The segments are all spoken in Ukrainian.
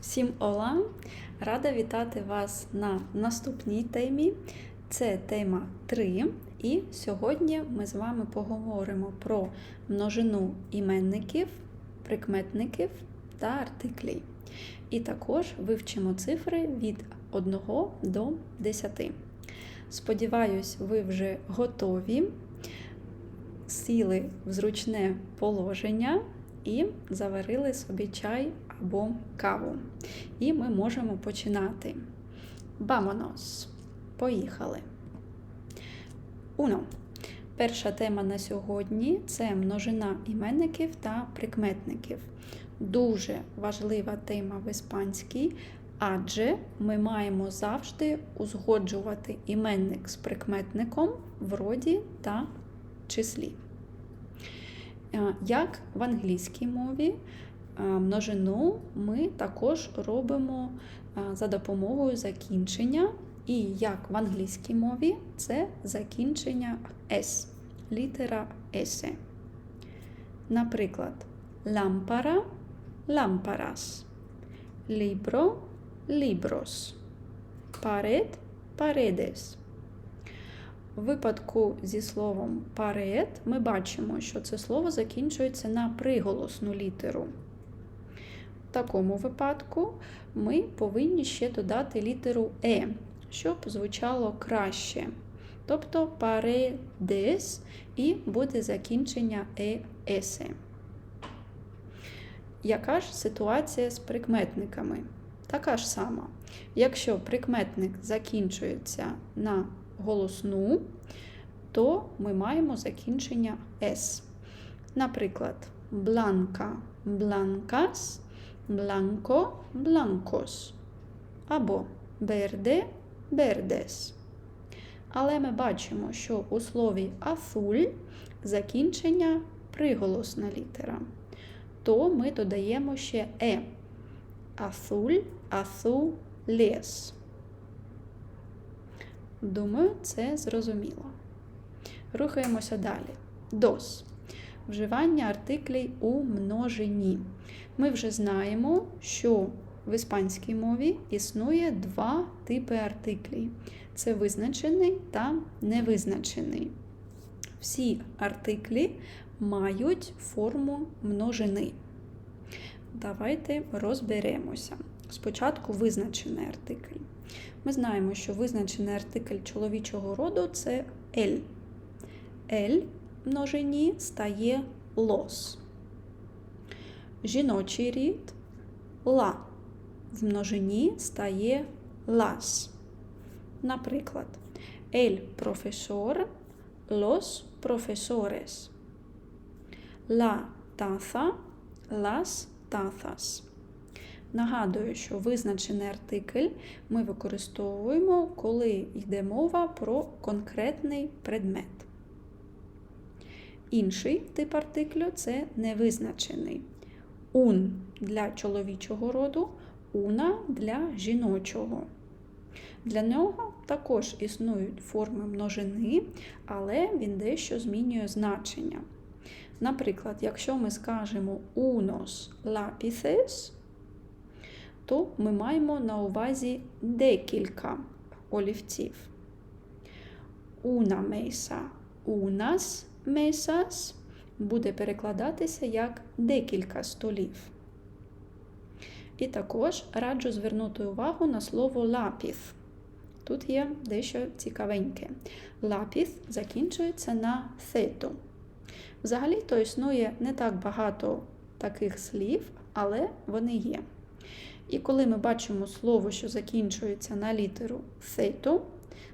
Всім ола! Рада вітати вас на наступній темі. Це тема 3. І сьогодні ми з вами поговоримо про множину іменників, прикметників та артиклів. І також вивчимо цифри від 1 до 10. Сподіваюсь, ви вже готові, сіли в зручне положення і заварили собі чай або каву. І ми можемо починати. Бамонос. Поїхали. Уно. Перша тема на сьогодні це множина іменників та прикметників. Дуже важлива тема в іспанській, адже ми маємо завжди узгоджувати іменник з прикметником в роді та числі. Як в англійській мові, множину ми також робимо за допомогою закінчення, і як в англійській мові це закінчення S, літера S. Наприклад, лампара лампарас, libro libros, парет paredes. У випадку зі словом парет ми бачимо, що це слово закінчується на приголосну літеру. В такому випадку ми повинні ще додати літеру Е, щоб звучало краще. Тобто паредес і буде закінчення ЕС. Яка ж ситуація з прикметниками? Така ж сама. Якщо прикметник закінчується на голосну, то ми маємо закінчення С. Наприклад, бланка бланкас, бланко бланкос. Або берде бердес. Але ми бачимо, що у слові афуль закінчення приголосна літера. То ми додаємо ще е. Афуль, афулес. Думаю, це зрозуміло. Рухаємося далі. Дос. Вживання артиклей у множині. Ми вже знаємо, що в іспанській мові існує два типи артиклів: це визначений та невизначений. Всі артиклі мають форму множини. Давайте розберемося. Спочатку визначений артикль. Ми знаємо, що визначений артикль чоловічого роду це ель. Ель в множині стає лос. Жіночий рід ла. В множині стає лас. Наприклад, ель професор, лос професорес. Ла таza, лас тазas. Нагадую, що визначений артикль ми використовуємо, коли йде мова про конкретний предмет. Інший тип артиклю це невизначений. Ун для чоловічого роду, уна для жіночого. Для нього також існують форми множини, але він дещо змінює значення. Наприклад, якщо ми скажемо unos lápices, то ми маємо на увазі декілька олівців. Una mesa, unas mesas буде перекладатися як декілька столів. І також раджу звернути увагу на слово лапіс. Тут є дещо цікавеньке. Лапіс закінчується на сету. Взагалі то існує не так багато таких слів, але вони є. І коли ми бачимо слово, що закінчується на літеру сету,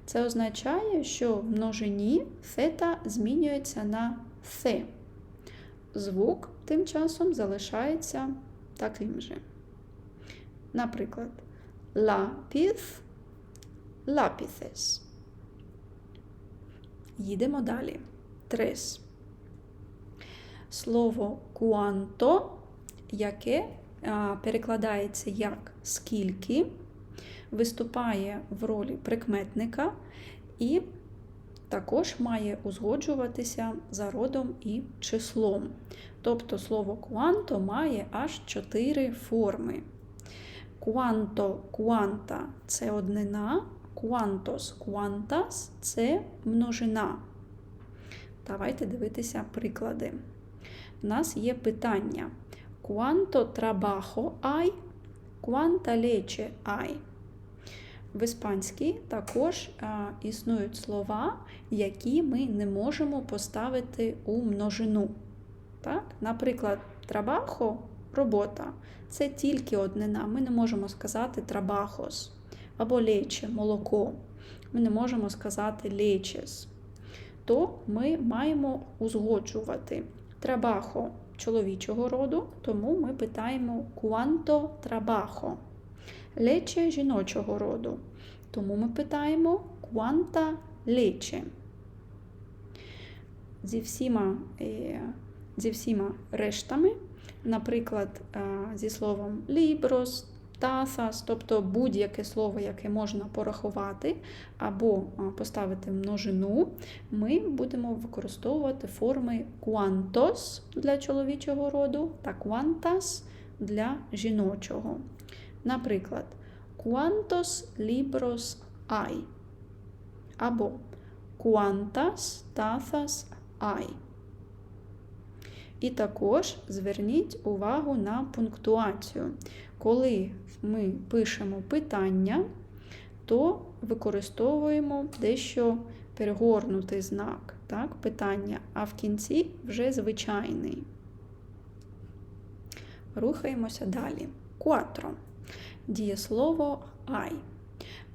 це означає, що в множині сета змінюється на се. Звук тим часом залишається таким же. Наприклад, лапіс, лапісес. Їдемо далі. Трес. Слово куанто, яке перекладається як скільки, виступає в ролі прикметника і також має узгоджуватися за родом і числом. Тобто слово куанто має аж чотири форми. Quanto, quanta – це однина, quantos, quantas – це множина. Давайте дивитися приклади. У нас є питання. Quanto trabajo hay? Quanta leche hay? В іспанській також а, існують слова, які ми не можемо поставити у множину. Так? Наприклад, трабахо робота це тільки однина. Ми не можемо сказати трабахос або лече молоко. Ми не можемо сказати лечес. То ми маємо узгоджувати трабахо чоловічого роду, тому ми питаємо quanto trabajo. Лече жіночого роду. Тому ми питаємо quanta leche. Зі всіма, е, зі всіма рештами, наприклад, е, зі словом libros, tazas, тобто будь-яке слово, яке можна порахувати або поставити множину, ми будемо використовувати форми quantos для чоловічого роду та quantas для жіночого. Наприклад, quantos libros hay? Або quantas tazas hay? І також зверніть увагу на пунктуацію. Коли ми пишемо питання, то використовуємо дещо перегорнутий знак, так, питання, а в кінці вже звичайний. Рухаємося далі. Quattro. Дієслово I.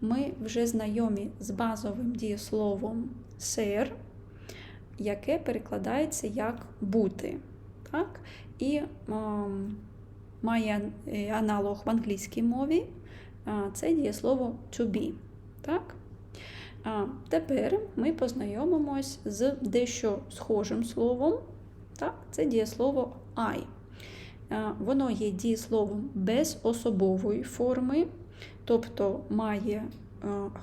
Ми вже знайомі з базовим дієсловом ser, яке перекладається як бути. Так? І е, має аналог в англійській мові. Це дієслово to be. Так? А Тепер ми познайомимось з дещо схожим словом. Так? Це дієслово I. Воно є дієсловом без особової форми, тобто має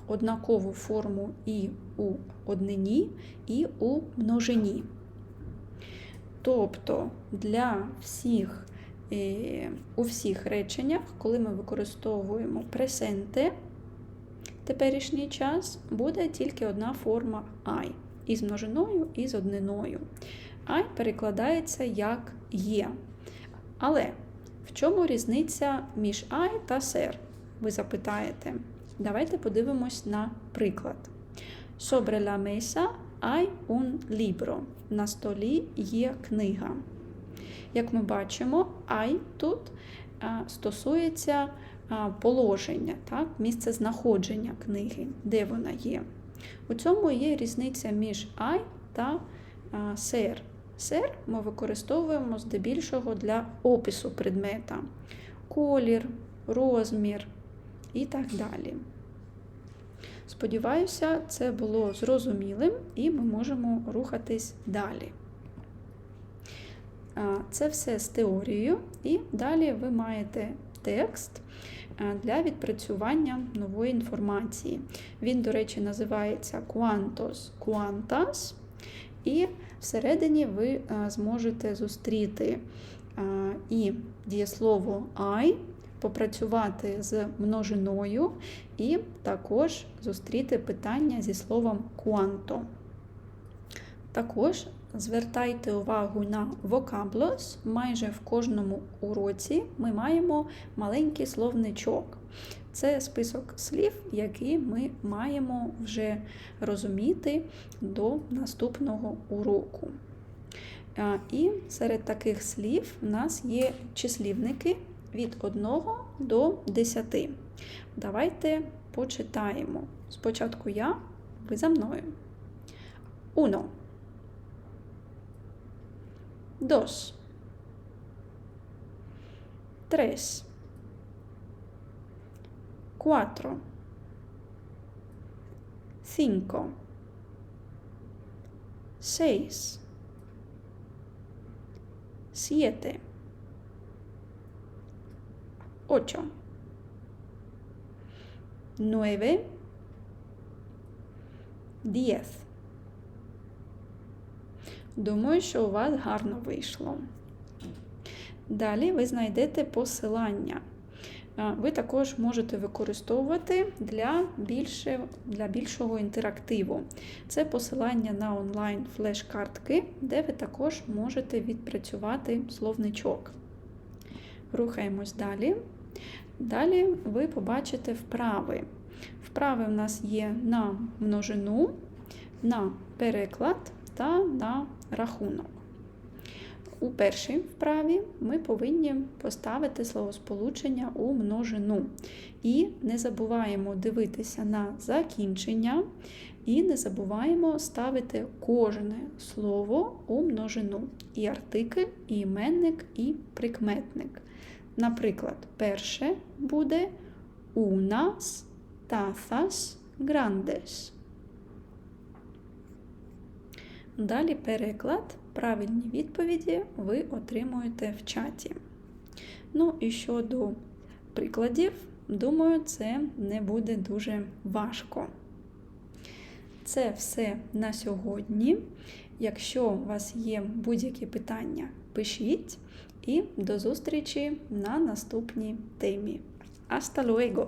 однакову форму і у однині, і у множині. Тобто для всіх, е, у всіх реченнях, коли ми використовуємо пресенте, теперішній час буде тільки одна форма I. І з множиною, і з одниною. I перекладається як є. Але в чому різниця між I та ser? Ви запитаєте. Давайте подивимось на приклад. Sobre la mesa hay un libro. На столі є книга. Як ми бачимо, I тут стосується положення, так? місце знаходження книги, де вона є. У цьому є різниця між I та ser. Сер ми використовуємо здебільшого для опису предмета, колір, розмір і так далі. Сподіваюся, це було зрозумілим і ми можемо рухатись далі. Це все з теорією, і далі ви маєте текст для відпрацювання нової інформації. Він, до речі, називається Quantos Quantas. І всередині ви зможете зустріти і дієслово I, попрацювати з множиною, і також зустріти питання зі словом quanto. Також звертайте увагу на vocabulous. Майже в кожному уроці ми маємо маленький словничок. Це список слів, які ми маємо вже розуміти до наступного уроку. І серед таких слів у нас є числівники від 1 до 10. Давайте почитаємо. Спочатку я, ви за мною. Uno. Dos. Tres. Cuatro. Cinco. Seis. Siete. Ocho. Nueve. Diez. Думаю, що у вас гарно вийшло. Далі ви знайдете посилання ви також можете використовувати для, більше, для більшого інтерактиву. Це посилання на онлайн флеш-картки, де ви також можете відпрацювати словничок. Рухаємось далі. Далі ви побачите вправи. Вправи в нас є на множину, на переклад та на рахунок. У першій вправі ми повинні поставити словосполучення у множину. І не забуваємо дивитися на закінчення, і не забуваємо ставити кожне слово у множину. І артикль, і іменник, і прикметник. Наприклад, перше буде unas tazas grandes. Далі переклад, правильні відповіді ви отримуєте в чаті. Ну і щодо прикладів, думаю, це не буде дуже важко. Це все на сьогодні. Якщо у вас є будь-які питання, пишіть і до зустрічі на наступній темі. Hasta luego!